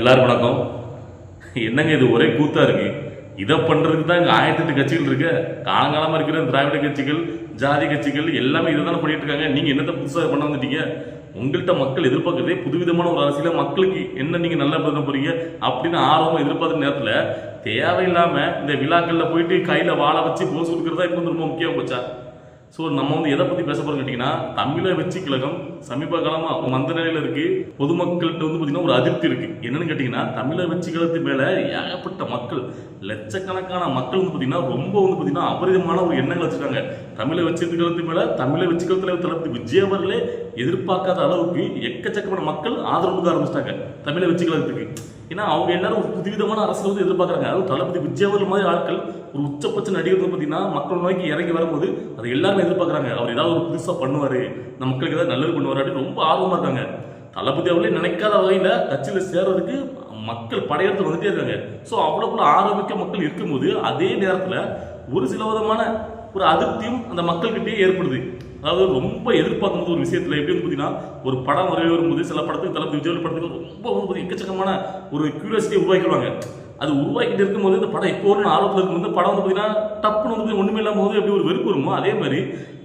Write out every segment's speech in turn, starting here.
எல்லாரும் வணக்கம். என்னங்க இது? ஒரே கூத்தா இருக்கு. இதை பண்றதுக்கு தான் இங்க ஆயிரத்தெட்டு கட்சிகள் இருக்கு. காலங்காலமா இருக்கிற திராவிட கட்சிகள் ஜாதி கட்சிகள் எல்லாமே இதை தானே பண்ணிட்டு இருக்காங்க. நீங்க என்னத்த புதுசாக பண்ண வந்துட்டீங்க? உங்கள்கிட்ட மக்கள் எதிர்பார்க்கறதே புதுவிதமான ஒரு அரசியல மக்களுக்கு என்ன நீங்க நல்லா பண்ண போறீங்க அப்படின்னு ஆர்வமாக எதிர்பார்த்த நேரத்துல தேவையில்லாம இந்த விழாக்கள்ல போயிட்டு கையில வாழை வச்சு போஸ் கொடுக்கறதா இப்போ வந்து ரொம்ப முக்கியம் போச்சா ஸோ நம்ம வந்து எதை பற்றி பேச போகிறோம் கேட்டிங்கன்னா தமிழை வச்சு கழகம் சமீப காலமாக மந்த நிலையில் இருக்குது பொதுமக்கள்கிட்ட வந்து பார்த்திங்கன்னா ஒரு அதிருப்தி இருக்குது என்னென்னு கேட்டிங்கன்னா தமிழை வச்சு கழகத்து மேலே ஏகப்பட்ட மக்கள் லட்சக்கணக்கான மக்கள் வந்து பார்த்திங்கன்னா ரொம்ப வந்து பார்த்திங்கன்னா அபரிதமான ஒரு எண்ணங்கள் வச்சுருக்காங்க. தமிழை வச்சு கழகத்து மேலே தமிழை வச்சு கழகத்தில் தளபதி விஜய் அவர்களே எதிர்பார்க்காத அளவுக்கு எக்கச்சக்கமான மக்கள் ஆதரவு கொடுக்க ஆரம்பிச்சிட்டாங்க தமிழை வச்சு கழகத்துக்கு. ஏன்னா அவங்க எல்லாரும் ஒரு புதுவிதமான அரசியல் வந்து எதிர்பார்க்குறாங்க. அதுவும் தளபதி விஜய் மாதிரி ஆட்கள் ஒரு உச்சபட்ச நடிகர் பார்த்தீங்கன்னா மக்கள் நோக்கி இறங்கி வரும்போது அதை எல்லாருமே எதிர்பார்க்குறாங்க. அவர் ஏதாவது ஒரு புதுசாக பண்ணுவார் நம்ம மக்களுக்கு ஏதாவது நல்லது பண்ணுவார் அப்படின்னு ரொம்ப ஆர்வமாக இருக்காங்க. தளபதி அவர்களே நினைக்காத வகையில் கட்சியில் சேர்றதுக்கு மக்கள் படையெடுத்து வந்துட்டே இருக்காங்க. ஸோ அவ்வளோக்குள்ள ஆரோக்கிய மக்கள் இருக்கும்போது அதே நேரத்தில் ஒரு சில விதமான ஒரு அதிருப்தியும் அந்த மக்கள்கிட்டயே ஏற்படுது. அதாவது ரொம்ப எதிர்பார்க்கும் ஒரு விஷயத்துல எப்படி வந்து பார்த்தீங்கன்னா ஒரு படம் வரவே வரும்போது சில படத்துக்கு தளபதி விஜய் படத்துக்கு ரொம்ப வந்து எக்கச்சக்கமான ஒரு கியூரியாசிட்டியை உருவாக்கிடுவாங்க. அது உருவாக்கிட்டு இருக்கும்போது இந்த படம் இப்போ ஒரு ஆர்வத்தில் இருக்கும்போது படம் வந்து பார்த்தீங்கன்னா டப்புன்னு வந்து ஒன்றுமே இல்லாம போது எப்படி ஒரு வெறுப்பு வருமோ அதே மாதிரி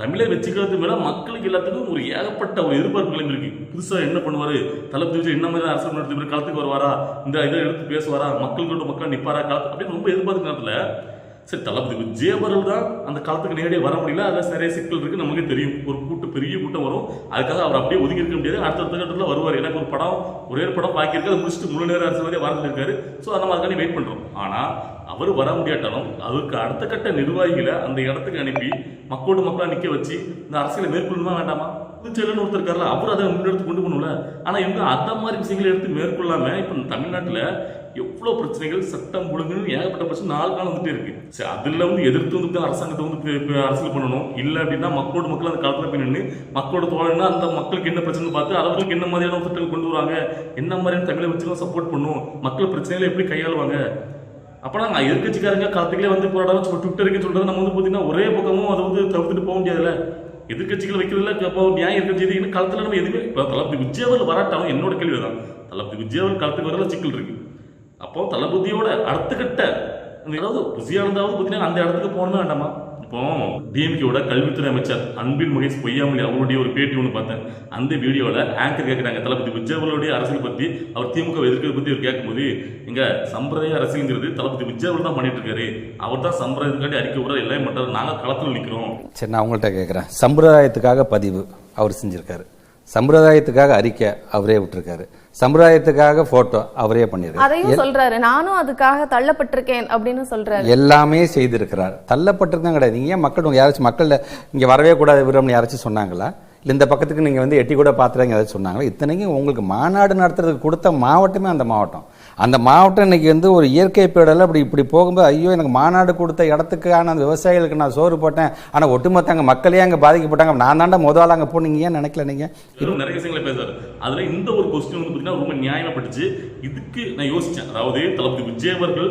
தமிழை வச்சுக்கிறது மேல மக்களுக்கு எல்லாத்துக்கும் ஒரு ஏகப்பட்ட ஒரு எதிர்பார்ப்பு கிளம்பி இருக்கு. என்ன பண்ணுவாரு? தளபதி விஜய் என்ன மாதிரி அரசியல் நடத்தி காலத்துக்கு வருவாரா? இந்த இதை எடுத்து பேசுவாரா? மக்கள் கூட மக்கள் நிப்பாரா? காலத்து அப்படின்னு ரொம்ப எதிர்பார்த்து நேரத்தில் சரி தளபதி விஜயபரல் தான் அந்த காலத்துக்கு நேரடியாக வர முடியல. அதில் நிறைய சிக்கல் இருக்குது நமக்கு தெரியும். ஒரு கூட்டம் பெரிய கூட்டம் வரும். அதுக்காக அவர் அப்படியே ஒதுங்கி இருக்க முடியாது. அடுத்த கட்டத்தில் வருவார். எனக்கு ஒரு படம் ஒரே ஒரு படம் பாக்கியிருக்கு அதை முடிச்சுட்டு முழு நேரம் அரசு வாழ்ந்துட்டு இருக்காரு ஸோ நம்ம அதுக்காண்டி வெயிட் பண்ணுறோம் ஆனால் அவர் வர முடியாட்டாலும் அவருக்கு அடுத்த கட்ட நிர்வாகிகளை அந்த இடத்துக்கு அனுப்பி மக்களோட மக்களாக நிற்க வச்சு இந்த அரசியலை மேற்கொள்ளணுமா வேண்டாமா? புதுச்சேரின்னு ஒருத்தர் இருக்காருல்ல அவர் அதை முன்னெடுத்து கொண்டு போகணும்ல. ஆனால் இவங்க அந்த மாதிரி விஷயங்களை எடுத்து மேற்கொள்ளாமல் இப்போ தமிழ்நாட்டில் எவ்வளோ பிரச்சனைகள் சட்டம் ஒழுங்குன்னு ஏகப்பட்ட பிரச்சனை நாலு நாள் வந்துட்டே இருக்கு. சரி அதில் வந்து எதிர்த்து வந்து அரசாங்கத்தை வந்து அரசியல் பண்ணணும். இல்லை அப்படின்னா மக்களோட மக்கள் அந்த காலத்தில் போய் நின்று மக்களோட தோழனா அந்த மக்களுக்கு என்ன பிரச்சனை பார்த்து அவர்களுக்கு என்ன மாதிரியான திட்டங்கள் கொண்டு வராங்க என்ன மாதிரியான தமிழை வச்சுலாம் சப்போர்ட் பண்ணும்? மக்கள் பிரச்சனைகளை எப்படி கையாளுவாங்க? அப்போ நான் எதிர்கட்சிக்காரங்க காலத்துக்கே வந்து போராடாம சொல்லி ட்விட்டருக்கு சொல்கிறது நம்ம வந்து பார்த்தீங்கன்னா ஒரே பக்கமும் அதை வந்து தவிர்த்துட்டு போக முடியாதுல்ல. எதிர்கட்சிகள் வைக்கிறதுல இப்போ நியாயம் இருக்கிற செய்தின்னு காலத்தில் நம்ம எதுவுமே இப்போ தளபதி விஜயவர் வராட்டாலும் என்னோட கேள்வி தான் தளபதி விஜயவர் காலத்துக்கு வரல சிக்கல் இருக்கு. அப்போ தளபதியோட அடுத்த கட்ட ஏதாவது அதாவது புசியானந்தாவது பார்த்தீங்கன்னா அந்த இடத்துக்கு போகணுமே வேண்டாமா? அப்போ டிஎம்கேவோட கல்வித்துறை அமைச்சர் அன்பில் மகேஷ் பொய்யாமொழி அவருடைய ஒரு பேட்டி ஒன்று பார்த்தேன். அந்த வீடியோவில் ஆங்கர் கேட்குறாங்க தளபதி விஜயவர்களுடைய அரசியல் பற்றி அவர் திமுக எதிர்க்கிறது பற்றி அவர் கேட்கும்போது இங்கே சம்பிரதாய அரசியல்ங்கிறது தளபதி விஜயவர்கள் தான் பண்ணிட்டு இருக்காரு. அவர் தான் சம்பிரதாயத்துக்காண்டி அறிக்கை விட எல்லாம் பண்ணுறாரு நாங்கள் களத்தில் நிற்கிறோம் சரி நான் உங்கள்கிட்ட கேட்குறேன் சம்பிரதாயத்துக்காக பதிவு அவர் செஞ்சிருக்காரு. சம்பிரதாயத்துக்காக அறிக்கை அவரே விட்டுருக்காரு. சம்பிரதாயத்துக்காக போட்டோ அவரே பண்ணியிருக்காரு அதையும் சொல்றாரு. நானும் அதுக்காக தள்ளப்பட்டிருக்கேன் அப்படின்னு சொல்றாரு. எல்லாமே செய்திருக்கிறார். தள்ளப்பட்டிருந்தான் கிடையாது. ஏன் மக்கள் யாராச்சும் மக்கள் இங்க வரவே கூடாது விரும்புன்னு யாராச்சும் சொன்னாங்களா? இல்லை இந்த பக்கத்துக்கு நீங்கள் வந்து எட்டி கூட பாத்துறாங்க ஏதாவது சொன்னாங்களா? இத்தனைக்கும் உங்களுக்கு மாநாடு நடத்துறதுக்கு கொடுத்த மாவட்டமே அந்த மாவட்டம். அந்த மாவட்டம் இன்னைக்கு வந்து ஒரு இயற்கை பேடல அப்படி இப்படி போகும்போது ஐயோ எனக்கு மாநாடு கொடுத்த இடத்துக்கான அந்த விவசாயிகளுக்கு நான் சோறு போட்டேன். ஆனால் ஒட்டுமொத்த அங்கே மக்களே அங்கே பாதிக்கப்பட்டாங்க. நான் தாண்டா முதல்ல அங்கே போனீங்க ஏன் நினைக்கல நீங்கள் இன்னும் நிறைய விஷயங்களை பேசுறாரு. அதில் இந்த ஒரு கொஸ்டின் வந்து பார்த்தீங்கன்னா ரொம்ப நியாயமாப்பட்டுச்சு இதுக்கு நான் யோசித்தேன் அதாவது தளபதி விஜய் அவர்கள்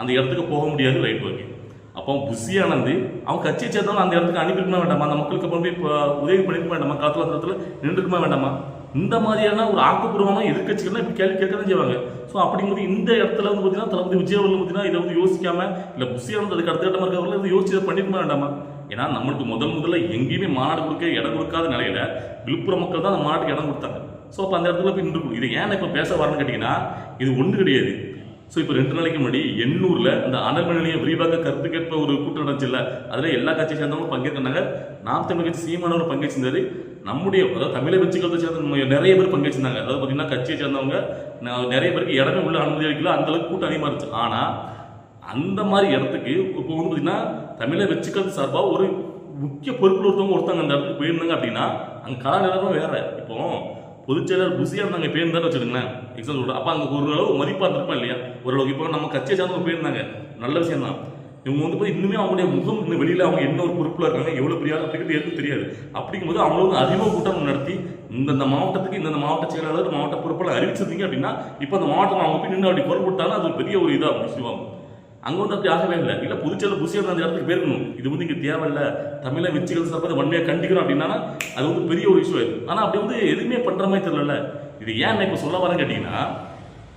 அந்த இடத்துக்கு போக முடியாது ரைட் ஓகே அப்போ புஷி ஆனந்த் அவன் கட்சியை சேர்ந்தவங்க அந்த இடத்துக்கு அனுப்பியிருக்கமா வேண்டாமா? அந்த மக்களுக்கு அப்புறம் போய் உதவி பண்ணிருக்க வேண்டாமா? காத்துல அந்த இடத்துல நின்றுக்குமா வேண்டாமா? இந்த மாதிரியான ஒரு ஆக்கப்பூர்வமான எதிர்கட்சிகள்லாம் இப்போ கேள்வி கேட்க தான் செய்வாங்க. ஸோ அப்படிங்கும்போது இந்த இடத்துல வந்து பார்த்தீங்கன்னா தளபதி விஜய் அவர்கள் பார்த்தீங்கன்னா இதை வந்து யோசிக்காம இல்லை புஷி அதுக்கு அடுத்த கட்டமாக இருக்கிறவர்கள் இதை யோசிச்சு இதை பண்ணிருக்கமா வேண்டாமா? ஏன்னா நம்மளுக்கு முதல் முதல்ல எங்கேயுமே மாநாடு கொடுக்க இடம் கொடுக்காத நிலையில விழுப்புரம் மக்கள் தான் அந்த மாநாட்டுக்கு இடம் கொடுத்தாங்க. ஸோ அப்போ அந்த இடத்துல போய் நின்று இது ஏன் இப்போ பேச வரேன்னு கேட்டிங்கன்னா இது ஒன்று கிடையாது. ஸோ இப்போ ரெண்டு நாளைக்கு முன்னாடி எண்ணூரில் அந்த அனல் நிலைய விரிவாக கருத்து கேட்ப ஒரு கூட்டம் நடந்துச்சுல்ல? அதில் எல்லா கட்சியை சேர்ந்தவங்களும் பங்கேற்கிறாங்க நாம் தமிழ் கட்சி சீமானவர் பங்கேற்றிருந்தாரு. நம்முடைய அதாவது தமிழை வச்சுக்கிறத சேர்ந்த நிறைய பேர் பங்கேற்றிருந்தாங்க. அதாவது பார்த்தீங்கன்னா கட்சியை சேர்ந்தவங்க நான் நிறைய பேருக்கு இடமே உள்ள அனுமதி அளிக்கல. அந்த அளவுக்கு கூட்டம் அதிகமாக இருந்துச்சு. ஆனால் அந்த மாதிரி இடத்துக்கு இப்போ வந்து பார்த்தீங்கன்னா தமிழை வச்சுக்கிறது சார்பாக ஒரு முக்கிய பொறுப்பில் ஒருத்தவங்க ஒருத்தவங்க அந்த இடத்துக்கு போயிருந்தாங்க அப்படின்னா அங்கே கால நிலவரம் வேற. இப்போ பொதுச்செயலர் புசியாக இருந்தாங்க போயிருந்தாரு வச்சுக்கோங்களேன். எக்ஸாம் சொல்கிறேன் அப்போ அங்கே ஓரளவு மதிப்பாக இருந்திருப்பா இல்லையா? ஓரளவுக்கு இப்போ நம்ம கட்சியை சார்ந்தவங்க போயிருந்தாங்க நல்ல விஷயம் தான். இவங்க வந்து போய் இன்னுமே அவங்களுடைய முகம் இன்னும் வெளியில் அவங்க என்ன ஒரு பொறுப்பில் இருக்காங்க எவ்வளோ பெரிய அப்படிங்கிறது எதுவும் தெரியாது. அப்படிங்கும்போது அவங்கள வந்து அறிமுக கூட்டம் நடத்தி இந்தந்த மாவட்டத்துக்கு இந்தந்த மாவட்ட செயலாளர் மாவட்ட பொறுப்பில் அறிவிச்சிருந்தீங்க அப்படின்னா இப்போ அந்த மாவட்டம் அவங்க போய் நின்று அப்படி பொருள் போட்டாலும் அது ஒரு பெரிய ஒரு இதாக விஷயம் அங்கே வந்து அப்படி ஆகவே இல்லை. இல்லை புதுச்சேரியில் புதுச்சேரி அந்த இடத்துக்கு போயிருக்கணும். இது வந்து இங்கே தேவையில்ல. தமிழை வெச்சிகள் சார்பாக வன்மையாக கண்டிக்கிறோம் அப்படின்னா அது வந்து பெரிய ஒரு இஷ்யூ ஆயிடும் ஆனால் அப்படி வந்து எதுவுமே பண்ணுற மாதிரி தெரியல இது ஏன் நான் இப்போ சொல்ல வரேன்னு கேட்டிங்கன்னா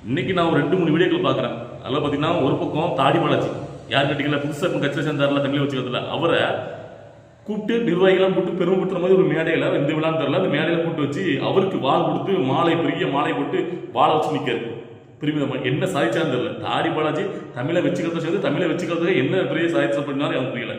இன்றைக்கி நான் ஒரு ரெண்டு மூணு வீடியோக்கள் பார்க்குறேன். அதில் பார்த்தீங்கன்னா ஒரு பக்கம் தாடி பாலாஜி யார் கேட்டிங்களா புதுசாக இப்போ கட்சியில் சேர்ந்தாரில் தமிழை வச்சுக்கிறதுல அவரை கூப்பிட்டு நிர்வாகிகளாக கூப்பிட்டு பெருமைப்படுத்துற மாதிரி ஒரு மேடையில் எந்த விழான்னு தெரில அந்த மேடையில் கூப்பிட்டு வச்சு அவருக்கு வாழ் கொடுத்து மாலை பெரிய மாலை போட்டு வாழை வச்சு நிற்காரு பெருமிதமா என்ன சாதிச்சான்னு தெரியல. தாடி பாலாஜி தமிழை வச்சுக்கிறத சேர்ந்து தமிழை வச்சுக்கிறதுக்கு என்ன பெரிய சாதிச்சு பண்ணாலும் எனக்கு புரியல.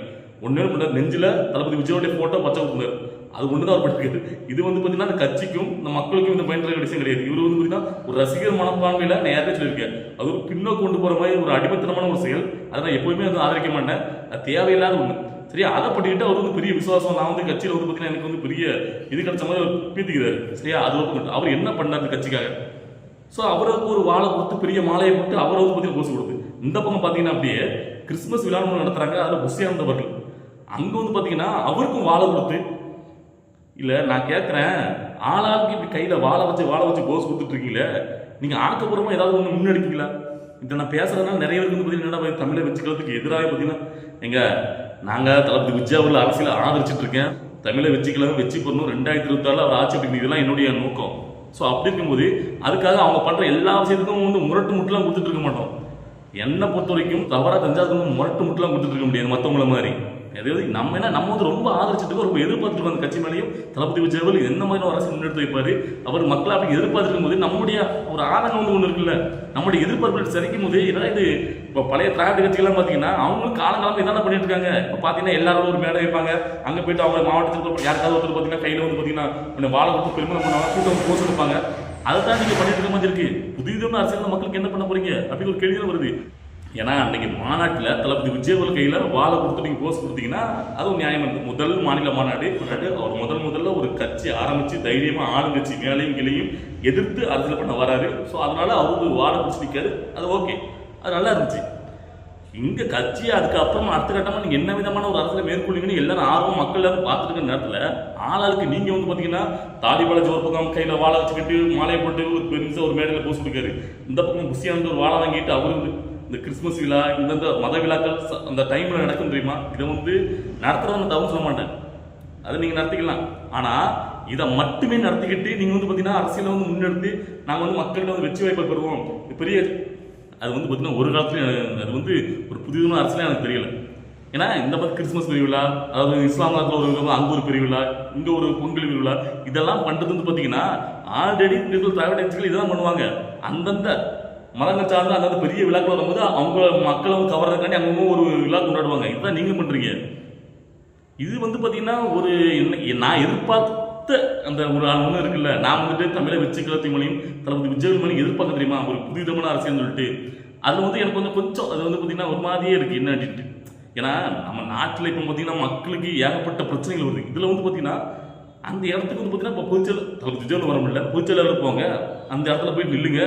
ஒன்னே பண்ணார் நெஞ்சில் தளபதி விஜயோடைய போட்டோ பச்சை கொடுத்தார் அது ஒன்று தான் அவர் பண்ணிருக்காரு. இது வந்து பார்த்தீங்கன்னா அந்த கட்சிக்கும் இந்த மக்களுக்கும் இந்த பயன்படுற விஷயம் கிடையாது. இவர் வந்து பார்த்தீங்கன்னா ஒரு ரசிகர் மனப்பான்மையில் நான் சொல்லியிருக்கேன். அது ஒரு பின்னோக்கு கொண்டு போகிற மாதிரி ஒரு அடிமத்தனமான ஒரு செயல். அதை நான் எப்போயுமே வந்து ஆதரிக்க மாட்டேன். அது தேவையில்லாத ஒன்று சரியா அதை பண்ணிக்கிட்டு அவர் வந்து பெரிய விசுவாசம் நான் வந்து கட்சியில் வந்து பார்த்தீங்கன்னா எனக்கு வந்து பெரிய இது கிடைச்ச மாதிரி அவர் பீத்திக்கிறாரு. சரியா? அது ஒரு அவர் என்ன பண்ணார் அந்த கட்சிக்காக? ஸோ அவருக்கு ஒரு வாழை கொடுத்து பெரிய மாலையை போட்டு அவரை வந்து பார்த்தீங்கன்னா போஸ் கொடுத்து. இந்த பக்கம் பார்த்தீங்கன்னா அப்படியே கிறிஸ்மஸ் விழா நடத்துகிறாங்க அதில் புஷியானந்தவர்கள் அங்கே வந்து பார்த்தீங்கன்னா அவருக்கும் வாழை கொடுத்து இல்லை நான் கேட்குறேன் ஆளாளுக்கு இப்படி கையில் வாழை வச்சு வாழை வச்சு கோஸ் கொடுத்துட்ருக்கீங்களே. நீங்கள் ஆக்கப்பூர்வமாக ஏதாவது ஒன்று முன்னெடுப்பீங்களா இதை நான் பேசுகிறதுனால நிறைய பேருக்கு வந்து பார்த்தீங்கன்னா தமிழை வச்சுக்கிறதுக்கு எதிராக பார்த்தீங்கன்னா எங்கள் நாங்கள் தளபதி விஜய் அவர்கள் அரசியலை இருக்கேன் தமிழை வச்சுக்கலாம் வச்சு பண்ணணும் ரெண்டாயிரத்தி இருபத்தாறில் அவர் ஆட்சி அப்படிங்கிறது இதெல்லாம் என்னுடைய நோக்கம். ஸோ அப்படி இருக்கும்போது அதுக்காக அவங்க பண்ணுற எல்லா விஷயத்துக்கும் வந்து முரட்டு முட்டெலாம் கொடுத்துட்டு இருக்க மாட்டோம். என்னை பொறுத்த வரைக்கும் தவறாக தெரிஞ்சால் வந்து முரட்டு முட்டெலாம் கொடுத்துட்டு இருக்க முடியாது மற்றவங்கள மாதிரி. அதாவது நம்ம என்ன நம்ம வந்து ரொம்ப ஆதரிச்சுட்டு ரொம்ப எதிர்பார்த்துருக்கோம் அந்த கட்சி மேலேயும் தளபதி விஜய் எந்த மாதிரி ஒரு அரசு முன்னெடுத்து வைப்பாரு? அவர் மக்களை அப்படி எதிர்பார்த்துருக்கும் போது நம்முடைய ஒரு ஆதங்கம் வந்து ஒன்று இருக்குல்ல? நம்முடைய எதிர்பார்ப்புகள் சரிக்கும் போது ஏன்னா இது? இப்போ பழைய திராவிட கட்சிகள்லாம் பார்த்தீங்கன்னா அவங்களும் காலங்காலம் இதான பண்ணிட்டு இருக்காங்க. இப்போ பார்த்தீங்கன்னா எல்லாரும் ஒரு மேடை வைப்பாங்க. அங்கே போயிட்டு அவங்க மாவட்டத்தில் யாருக்காவது ஒருத்தர் பார்த்தீங்கன்னா கையில் வந்து பார்த்தீங்கன்னா கொஞ்சம் வாழை கொடுத்து பெருமை பண்ணுவாங்க கூட்டம் போஸ் எடுப்பாங்க. அதை தான் நீங்கள் பண்ணிட்டு இருக்க மாதிரி இருக்கு. புதியதுன்னு அரசியல் மக்களுக்கு என்ன பண்ண போறீங்க? அப்படின்னு ஒரு கேள்வி வருது. ஏன்னா அன்னைக்கு மாநாட்டில் தளபதி விஜயவல் கையில் வாழை கொடுத்து நீங்கள் போஸ்ட் கொடுத்தீங்கன்னா அது ஒரு நியாயம் இருக்குது முதல் மாநில மாநாடு கொண்டாடு. அவர் முதல் முதல்ல ஒரு கட்சி ஆரம்பித்து தைரியமாக ஆளுங்கட்சி மேலையும் கீழையும் எதிர்த்து அரசியல் பண்ண வராரு. ஸோ அதனால் அவரு வாழை பிடிச்சி நிற்காரு அது ஓகே அது நல்லா இருந்துச்சு. இங்கே கட்சி அதுக்கப்புறம் அடுத்த கட்டமாக நீங்கள் என்ன விதமான ஒரு அரசியலை மேற்கொள்ளீங்கன்னு எல்லாரும் ஆர்வம் மக்கள் எல்லாரும் பார்த்துட்டு இருக்க ஆளாளுக்கு நீங்கள் வந்து பார்த்தீங்கன்னா தாடி பாலாஜி ஒரு பக்கம் கையில் வாழை வச்சுக்கிட்டு மாலையை போட்டு ஒரு பெருசாக ஒரு மேடையில் போஸ்ட் கொடுக்காரு. இந்த பக்கம் வந்து ஒரு வாழை வாங்கிட்டு அவரு இந்த கிறிஸ்மஸ் விழா இந்தந்த மத விழாக்கள் ச- அந்த டைமில் நடக்கும் தெரியுமா? இதை வந்து நடத்துகிறவங்க தவறு சொல்ல மாட்டேன். அதை நீங்கள் நடத்திக்கலாம். ஆனால் இதை மட்டுமே நடத்திக்கிட்டு நீங்கள் வந்து பார்த்தீங்கன்னா அரசியலை வந்து முன்னெடுத்து நாங்கள் வந்து மக்கள்கிட்ட வந்து வெற்றி வாய்ப்பை பெறுவோம். பெரிய அது வந்து பார்த்தீங்கன்னா ஒரு காலத்துல அது வந்து ஒரு புதிதான அரசியலே எனக்கு தெரியல. ஏன்னா இந்த மாதிரி கிறிஸ்மஸ் பிரிவிழா அதாவது இஸ்லாம் மதத்தில் ஒரு விழா பிரிவிழா ஒரு ஒரு பொங்கல் பிரிவிழா இதெல்லாம் பண்ணுறது வந்து பார்த்தீங்கன்னா ஆல்ரெடி இருக்கிற திராவிட கட்சிகள் இதெல்லாம் பண்ணுவாங்க. அந்தந்த மதங்கள் சார்ந்த அந்தந்த பெரிய விழாக்கள் வரும்போது அவங்க மக்களும் கவர்றதுக்காண்டி அவங்க ஒரு விழா கொண்டாடுவாங்க. இதுதான் நீங்கள் பண்ணுறீங்க இது வந்து பார்த்தீங்கன்னா ஒரு என்ன- நான் எதிர்பார்த்த அந்த ஒரு ஒண்ணு இருக்குல்ல நான் வந்துட்டு தமிழை வச்சுக்கிறதை மொழியும் தளபதி விஜய் மொழி எதிர்பார்க்க தெரியுமா? ஒரு புதிதமான அரசியல் சொல்லிட்டு. அது வந்து எனக்கு வந்து கொஞ்சம் அது வந்து பார்த்தீங்கன்னா ஒரு மாதிரியே இருக்குது என்ன ஏன்னா நம்ம நாட்டில் இப்போ பார்த்தீங்கன்னா மக்களுக்கு ஏகப்பட்ட பிரச்சனைகள் வருது. இதில் வந்து பார்த்தீங்கன்னா அந்த இடத்துக்கு வந்து பார்த்தீங்கன்னா இப்போ பொதுச்செயலர் தளபதி விஜய் வர முடியல. பொதுச்செயலாளர் போங்க. அந்த இடத்துல போய் நில்லுங்க.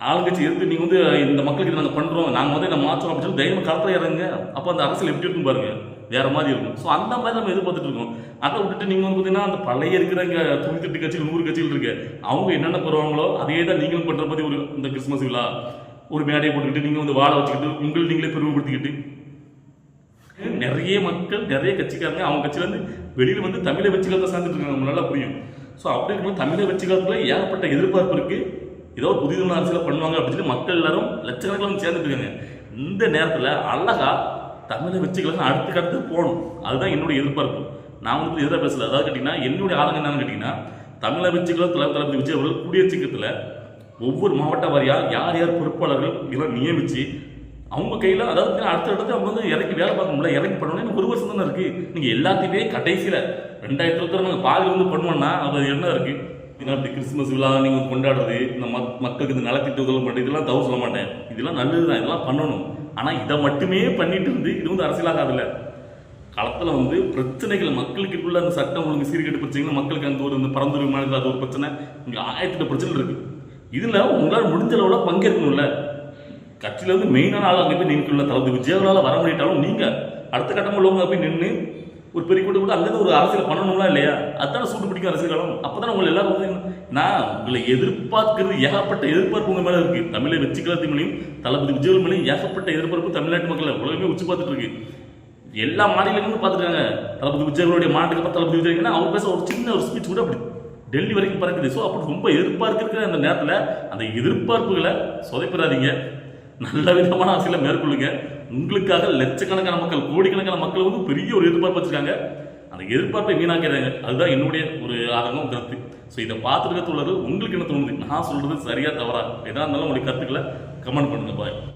ஆளுங்கட்சி எடுத்து நீங்க வந்து இந்த மக்களுக்கு இதை நாங்கள் பண்றோம். நாங்க வந்து இதை மாற்றோம். அப்படின்னு சொல்லி தைரியமா களத்தில் இறங்குங்க. அப்போ அந்த அரசியல் எப்படி இருக்கும் பாருங்க. வேற மாதிரி இருக்கும். ஸோ அந்த மாதிரி நம்ம எதிர்பார்த்துட்டு இருக்கோம். அதை விட்டுட்டு நீங்க வந்து பார்த்தீங்கன்னா அந்த பழைய இருக்கிற இங்க தொண்ணூத்தெட்டு கட்சிகள் நூறு கட்சிகள் இருக்கு. அவங்க என்னென்ன பெறுவாங்களோ அதே தான் நீங்களும் பண்ற மாதிரி ஒரு இந்த கிறிஸ்மஸ் விழா ஒரு மேடையை போட்டுக்கிட்டு நீங்க வந்து வாழை வச்சுக்கிட்டு உங்களை நீங்களே பெருமைப்படுத்திக்கிட்டு. நிறைய மக்கள் நிறைய கட்சிக்காரங்க அவங்க கட்சியிலேருந்து வெளியில் வந்து தமிழை வச்சுக்கிறத சார்ந்துட்டு இருக்காங்க. நல்லா புரியும். ஸோ அப்படி இருக்கும்போது தமிழை வச்சுக்கிறதுல ஏகப்பட்ட எதிர்பார்ப்பு இருக்குது ஏதோ ஒரு புதிதான பண்ணுவாங்க அப்படின்னு சொல்லி மக்கள் எல்லாரும் லட்சக்கணக்கில் வந்து சேர்ந்துட்டு இருக்காங்க. இந்த நேரத்தில் அழகா தமிழை வச்சுக்கலாம் அடுத்து அடுத்து போகணும். அதுதான் என்னுடைய எதிர்பார்ப்பு. நான் வந்து எதிராக பேசல. அதாவது கேட்டிங்கன்னா என்னுடைய ஆளுங்க என்னன்னு கேட்டிங்கன்னா தமிழை வச்சுக்கலாம் தலை தளபதி விஜய் அவர்கள் கூடிய சீக்கிரத்தில் ஒவ்வொரு மாவட்ட வாரியா யார் யார் பொறுப்பாளர்கள் இதெல்லாம் நியமித்து அவங்க கையில் அதாவது அடுத்த இடத்துல அவங்க வந்து இறக்கி வேலை பார்க்க முடியல இறக்கி பண்ணணும் ஒரு வருஷம் தானே இருக்குது நீங்கள் எல்லாத்தையுமே கடைசியில் ரெண்டாயிரத்தி இருபத்தி நாங்கள் பாதி வந்து பண்ணுவோம்னா அது என்ன இருக்குது இப்படி கிறிஸ்மஸ் விழா நீங்கள் கொண்டாடுறது இந்த மக் மக்களுக்கு இந்த நலத்திட்ட உதவி பண்ணுறது இதெல்லாம் தவறு சொல்ல மாட்டேன். இதெல்லாம் நல்லது தான் இதெல்லாம் பண்ணணும். ஆனால் இதை மட்டுமே பண்ணிட்டு இருந்து இது வந்து அரசியலாகாதுல்ல களத்தில் வந்து பிரச்சனைகள் மக்களுக்கு உள்ள அந்த சட்டம் ஒழுங்கு சீர்கேட்டு பிரச்சனைகள் மக்களுக்கு அந்த ஒரு இந்த பரந்துரை மாநிலத்தில் அது ஒரு பிரச்சனை இங்கே ஆயிரத்தெட்டு பிரச்சனை இருக்குது இதில் உங்களால் முடிஞ்ச அளவில் பங்கேற்கணும்ல. கட்சியில மெயினான ஆள் அங்கே போய் நிற்கல தளபதி விஜயவரால் வர முடியிட்டாலும் நீங்கள் அடுத்த கட்டமாக உள்ளவங்க போய் நின்று ஒரு பெரிய கூட்டம் கூட அங்கேருந்து ஒரு அரசியல் பண்ணணும்லாம் இல்லையா? அதான சூட்டு பிடிக்கும் அரசியல் காலம். அப்போதான் உங்களை எல்லாரும் வந்து நான் உங்களை எதிர்பார்க்கிறது ஏகப்பட்ட எதிர்பார்ப்பு உங்க மேலே இருக்கு. தமிழை வச்சுக்கிறது மேலையும் தளபதி விஜயவல் மேலையும் ஏகப்பட்ட எதிர்பார்ப்பு தமிழ்நாட்டு மக்கள் உலகமே உச்சி பார்த்துட்டு இருக்கு. எல்லா மாநிலங்களும் பார்த்துருக்காங்க. தளபதி விஜயவருடைய மாநிலத்தை அப்புறம் தளபதி விஜய்னா அவர் பேச ஒரு சின்ன ஒரு ஸ்பீச் கூட அப்படி டெல்லி வரைக்கும் பறக்குது. ஸோ அப்படி ரொம்ப எதிர்பார்க்கிற அந்த நேரத்தில் அந்த எதிர்பார்ப்புகளை சொதைப்பிடாதீங்க. நல்ல விதமான ஆசையில மேற்கொள்ளுங்க. உங்களுக்காக லட்சக்கணக்கான மக்கள் கோடிக்கணக்கான மக்கள் வந்து பெரிய ஒரு எதிர்பார்ப்பு வச்சிருக்காங்க. அந்த எதிர்பார்ப்பை வீணாக்கிறாங்க அதுதான் என்னுடைய ஒரு ஆதங்கம் கருத்து. ஸோ இதை பார்த்துருக்க தோழர்கள் உங்களுக்கு என்ன தோணுது? நான் சொல்றது சரியா தவறா? எதா இருந்தாலும் உங்களுடைய கருத்துக்களை கமெண்ட் பண்ணுங்க பாய்